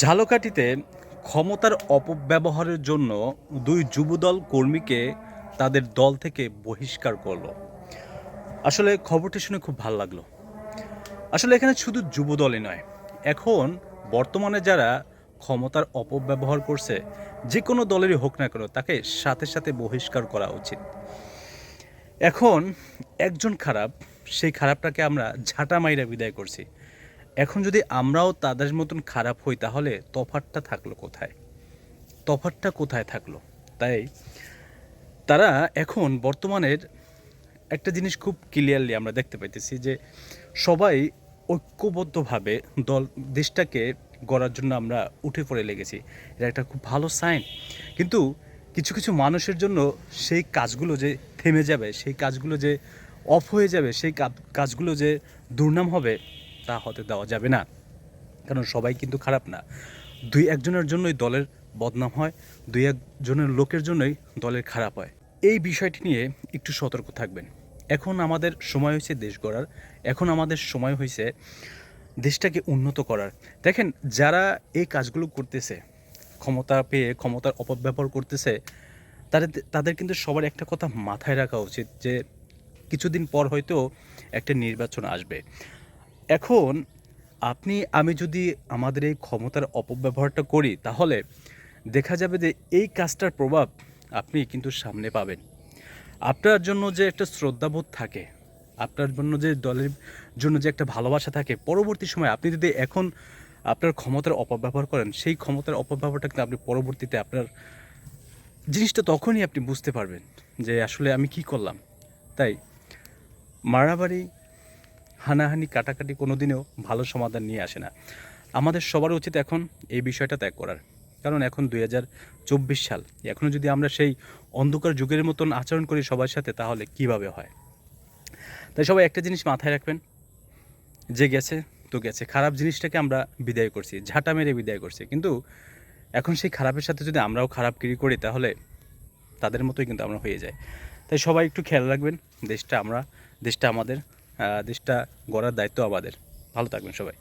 ঝালকাঠিতে ক্ষমতার অপব্যবহারের জন্য দুই যুবদল কর্মীকে তাদের দল থেকে বহিষ্কার করল। আসলে খবরটি শুনে খুব ভালো লাগল। আসলে এখানে শুধু যুবদলই নয়, এখন বর্তমানে যারা ক্ষমতার অপব্যবহার করছে, যে কোনো দলেরই হোক না কেন তাকে সাথে সাথে বহিষ্কার করা উচিত। এখন একজন খারাপ, সেই খারাপটাকে আমরা ঝাঁটা মাইরা বিদায় করছি। এখন যদি আমরাও তাদের মতন খারাপ হই তাহলে তফাতটা থাকল কোথায়? তফাতটা কোথায় থাকল? তাই তারা এখন বর্তমানের একটা জিনিস খুব ক্লিয়ারলি আমরা দেখতে পাইতেছি যে সবাই ঐক্যবদ্ধভাবে দল, দেশটাকে গড়ার জন্য আমরা উঠে পড়ে লেগেছি। এটা একটা খুব ভালো সাইন কিন্তু কিছু কিছু মানুষের জন্য সেই কাজগুলো যে থেমে যাবে, সেই কাজগুলো যে অফ হয়ে যাবে, সেই কাজগুলো যে দুর্নাম হবে তা হতে দেওয়া যাবে না। কারণ সবাই কিন্তু খারাপ না। দুই একজনের জন্যই দলের বদনাম হয়, দুই একজনের লোকের জন্যই দলের খারাপ হয়। এই বিষয়টি নিয়ে একটু সতর্ক থাকবেন। এখন আমাদের সময় হয়েছে দেশ গড়ার। এখন আমাদের সময় হয়েছে দেশটাকে উন্নত করার। দেখেন, যারা এই কাজগুলো করতেছে, ক্ষমতা পেয়ে ক্ষমতার অপব্যবহার করতেছে, তাদের তাদের কিন্তু সবার একটা কথা মাথায় রাখা উচিত যে কিছুদিন পর হয়তো একটা নির্বাচন আসবে। এখন আপনি, আমি যদি আমাদের এই ক্ষমতার অপব্যবহারটা করি, তাহলে দেখা যাবে যে এই কাজটার প্রভাব আপনি কিন্তু সামনে পাবেন। আপনার জন্য যে একটা শ্রদ্ধাবোধ থাকে, আপনার জন্য যে দলের জন্য যে একটা ভালোবাসা থাকে, পরবর্তী সময় আপনি যদি এখন আপনার ক্ষমতার অপব্যবহার করেন, সেই ক্ষমতার অপব্যবহারটা কিন্তু আপনি পরবর্তীতে আপনার জিনিসটা তখনই আপনি বুঝতে পারবেন যে আসলে আমি কি করলাম। তাই মারামারি হানাহানি, কাটাকাটি কোনো দিনেও ভালো সমাধান নিয়ে আসে না। আমাদের সবার উচিত এখন এই বিষয়টা ত্যাগ করার। কারণ এখন দুই হাজার চব্বিশ সাল। এখনও যদি আমরা সেই অন্ধকার যুগের মতন আচরণ করি সবার সাথে, তাহলে কীভাবে হয়? তাই সবাই একটা জিনিস মাথায় রাখবেন। যে গেছে, তো গেছে। খারাপ জিনিসটাকে আমরা বিদায় করছি, ঝাঁটা মেরে বিদায় করছি। কিন্তু এখন সেই খারাপের সাথে যদি আমরাও খারাপ কিরি করি, তাহলে তাদের মতোই কিন্তু আমরা হয়ে যাই। তাই সবাই একটু খেয়াল রাখবেন, দেশটা আমরা, দেশটা আমাদের। দেশটা গড়ার দায়িত্ব আমাদের। ভালো থাকবেন সবাই।